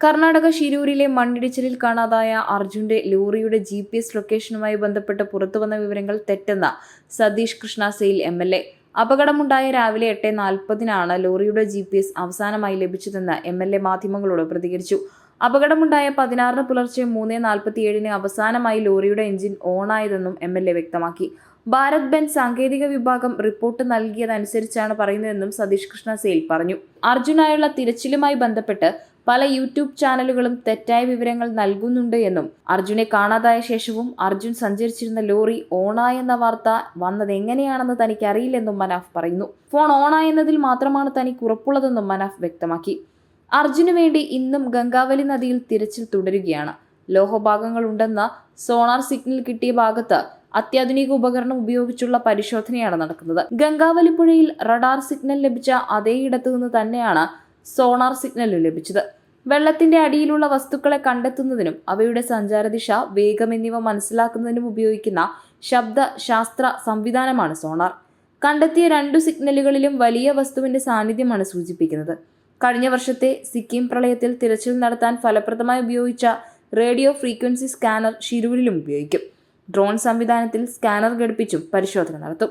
കർണാടക ഷിരൂരിലെ മണ്ണിടിച്ചിലിൽ കാണാതായ അർജുന്റെ ലോറിയുടെ ജി പി എസ് ലൊക്കേഷനുമായി ബന്ധപ്പെട്ട് പുറത്തുവന്ന വിവരങ്ങൾ തെറ്റെന്ന Satish Krishna Sail M L A അപകടമുണ്ടായ രാവിലെ എട്ട് നാൽപ്പതിനാണ് ലോറിയുടെ ജി പി എസ് അവസാനമായി ലഭിച്ചതെന്ന് എം എൽ എ മാധ്യമങ്ങളോട് പ്രതികരിച്ചു. അപകടമുണ്ടായ പതിനാറിന് പുലർച്ചെ മൂന്ന് നാൽപ്പത്തിയേഴിന് അവസാനമായി ലോറിയുടെ എഞ്ചിൻ ഓണായതെന്നും എം എൽ എ വ്യക്തമാക്കി. ഭാരത് ബെൻ സാങ്കേതിക വിഭാഗം റിപ്പോർട്ട് നൽകിയതനുസരിച്ചാണ് പറയുന്നതെന്നും സതീഷ് കൃഷ്ണ സെയിൽ പറഞ്ഞു. അർജുനായുള്ള തിരച്ചിലുമായി ബന്ധപ്പെട്ട് പല യൂട്യൂബ് ചാനലുകളും തെറ്റായ വിവരങ്ങൾ നൽകുന്നുണ്ട് എന്നും അർജുനെ കാണാതായ ശേഷവും അർജുൻ സഞ്ചരിച്ചിരുന്ന ലോറി ഓണായെന്ന വാർത്ത വന്നത് എങ്ങനെയാണെന്ന് തനിക്കറിയില്ലെന്നും മനാഫ് പറയുന്നു. ഫോൺ ഓണായെന്നതിൽ മാത്രമാണ് തനിക്ക് ഉറപ്പുള്ളതെന്നും മനാഫ് വ്യക്തമാക്കി. അർജുനു വേണ്ടി ഇന്നും ഗംഗാവലി നദിയിൽ തിരച്ചിൽ തുടരുകയാണ്. ലോഹഭാഗങ്ങൾ ഉണ്ടെന്ന സോണാർ സിഗ്നൽ കിട്ടിയ ഭാഗത്ത് അത്യാധുനിക ഉപകരണം ഉപയോഗിച്ചുള്ള പരിശോധനയാണ് നടക്കുന്നത്. ഗംഗാവലി പുഴയിൽ റഡാർ സിഗ്നൽ ലഭിച്ച അതേയിടത്തു നിന്ന് തന്നെയാണ് സോണാർ സിഗ്നലും ലഭിച്ചത്. വെള്ളത്തിന്റെ അടിയിലുള്ള വസ്തുക്കളെ കണ്ടെത്തുന്നതിനും അവയുടെ സഞ്ചാരദിശ വേഗം എന്നിവ മനസ്സിലാക്കുന്നതിനും ഉപയോഗിക്കുന്ന ശബ്ദ ശാസ്ത്ര സംവിധാനമാണ് സോണാർ കണ്ടെത്തിയ രണ്ടു സിഗ്നലുകളിലും വലിയ വസ്തുവിന്റെ സാന്നിധ്യമാണ് സൂചിപ്പിക്കുന്നത്. കഴിഞ്ഞ വർഷത്തെ സിക്കിം പ്രളയത്തിൽ തിരച്ചിൽ നടത്താൻ ഫലപ്രദമായി ഉപയോഗിച്ച റേഡിയോ ഫ്രീക്വൻസി സ്കാനർ ഷിരൂരിലും ഉപയോഗിക്കും. ഡ്രോൺ സംവിധാനത്തിൽ സ്കാനർ ഘടിപ്പിച്ചും പരിശോധന നടത്തും.